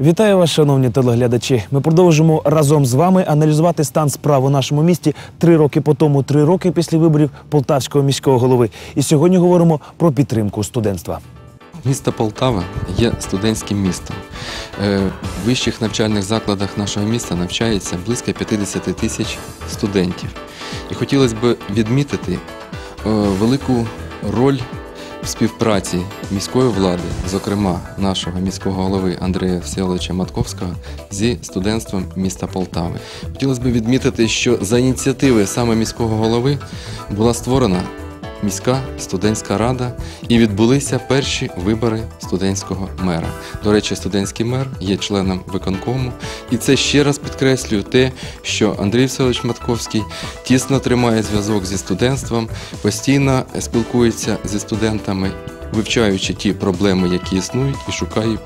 Вітаю вас, шановні телеглядачі. Ми продовжимо разом з вами аналізувати стан справ у нашому місті три роки по тому, три роки після виборів полтавського міського голови. І сьогодні говоримо про підтримку студентства. Місто Полтава є студентським містом. Е, В вищих навчальних закладах нашого міста навчається близько 50 тисяч студентів. І хотілося б відмітити е, велику роль співпраці міської влади, зокрема нашого міського голови Андрія Всеволодовича Матковського, зі студентством міста Полтави. Хотілося б відмітити, що за ініціативи саме міського голови була створена міська студентська рада і відбулися перші вибори студентського мера. До речі, студентський мер є членом виконкому, і це ще раз підкреслює те, що Андрій Васильович Матковський тісно тримає зв'язок зі студентством, постійно спілкується зі студентами. Вивчаючи ті проблеми, які існують, і шукає,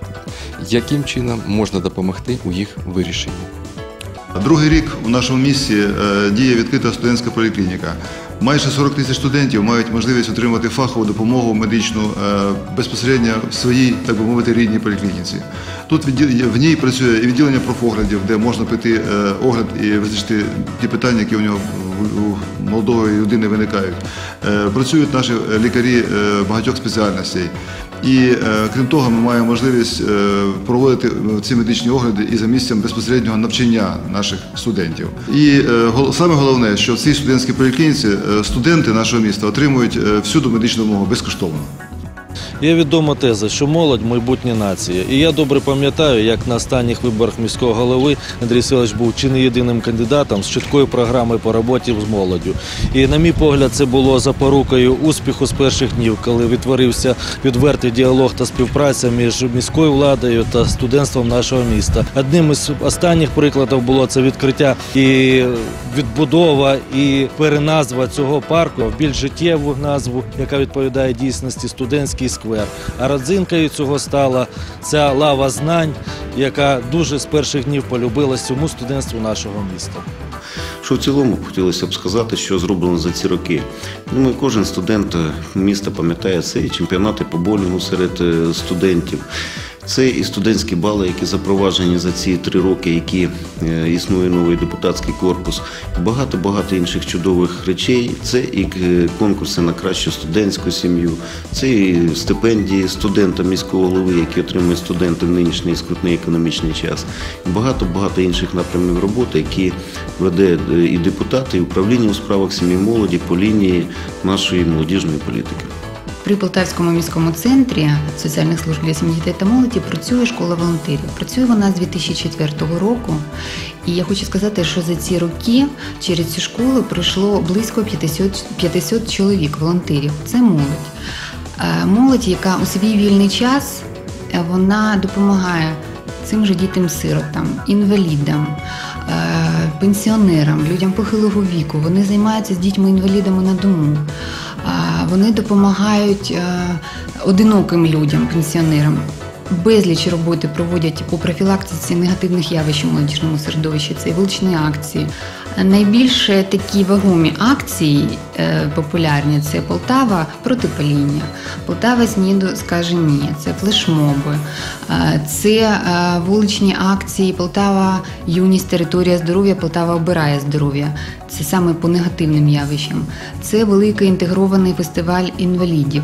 яким чином можна допомогти у їх вирішенні. Другий рік у нашому місті е, діє відкрита студентська поліклініка. Майже 40 тисяч студентів мають можливість отримати фахову допомогу медичну е, безпосередньо в своїй, так би мовити, рідній поліклініці. Тут в ній працює і відділення профоглядів, де можна прийти е, огляд і визначити ті питання, які у нього у- молодої людини виникають. Працюють наші лікарі багатьох спеціальностей. І е, крім того, ми маємо можливість е, проводити е, ці медичні огляди і за місцем безпосереднього навчання наших студентів. І саме головне, що в цій студентській поліклініці студенти нашого міста отримують всю медичну допомогу безкоштовно. Є відома теза, що молодь майбутнє нація. І я добре пам'ятаю, як на останніх виборах міського голови Андрій Селич був чи не єдиним кандидатом з чіткою програмою по роботі з молоддю. І на мій погляд, це було запорукою успіху з перших днів, коли відтворився відвертий діалог та співпраця між міською владою та студентством нашого міста. Одним із останніх прикладів було це відкриття і відбудова і переназва цього парку в більш життєву назву, яка відповідає дійсності студентський сквер. А родзинкою цього стала ця лава знань, яка дуже з перших днів полюбилась цьому студентству нашого міста. Що в цілому хотілося б сказати, що зроблено за ці роки. Думаю, кожен студент е, міста пам'ятає це і чемпіонати по боулінгу серед е, студентів. Це і студентські бали, які запроваджені за ці три роки, які е, існує новий депутатський корпус. Багато багато інших чудових речей. Це і е, конкурси на кращу студентську сім'ю, це і стипендії студентам міського голови, які отримують студенти в нинішній скрутний економічний час. Багато багато інших напрямів роботи, які веде е, і депутати, і управління у справах сім'ї молоді по лінії нашої молодіжної політики. При Полтавському міському центрі соціальних служб для сім'ї дітей та молоді працює школа волонтерів. Працює вона з 2004 року. І я хочу сказати, що за ці роки через цю школу пройшло близько 500, 500 чоловік, волонтерів. Це молодь. Е, Молодь, яка у свій вільний час е, вона допомагає цим же дітям-сиротам, інвалідам, пенсіонерам, людям похилого віку. Вони займаються з дітьми-інвалідами на дому. Вони допомагають е, одиноким людям, пенсіонерам. Безліч роботи проводять по профілактиці негативних явищ у молодіжному середовищі. Це і вуличні акції. Найбільше такі вагомі акції е, популярні це Полтава протипаління, Полтава СНІДу скаже ні, це флешмоби, е, це е, вуличні акції Полтава юність, територія здоров'я, Полтава обирає здоров'я. Це саме по негативним явищам. Це великий інтегрований фестиваль інвалідів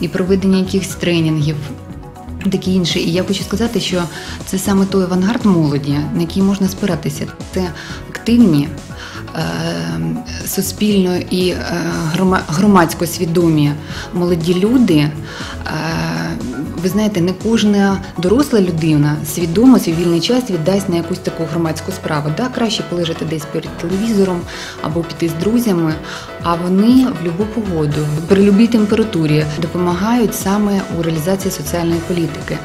і проведення якихось тренінгів таке інше. І я хочу сказати, що це саме той авангард молоді, на який можна спиратися. Це активні, е, суспільно і е, громадсько свідомі молоді люди. Е, ви знаєте, не кожна доросла людина свідомо свій вільний час віддасть на якусь таку громадську справу. Да, краще полежати десь перед телевізором або піти з друзями. А вони в любу погоду, при любій температурі допомагають саме у реалізації соціальної політики.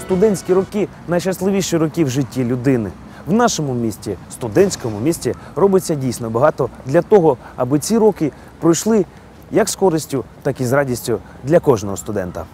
Студентські роки найщасливіші роки в житті людини. В нашому місті, студентському місті, робиться дійсно багато для того, аби ці роки пройшли як з користю, так і з радістю для кожного студента.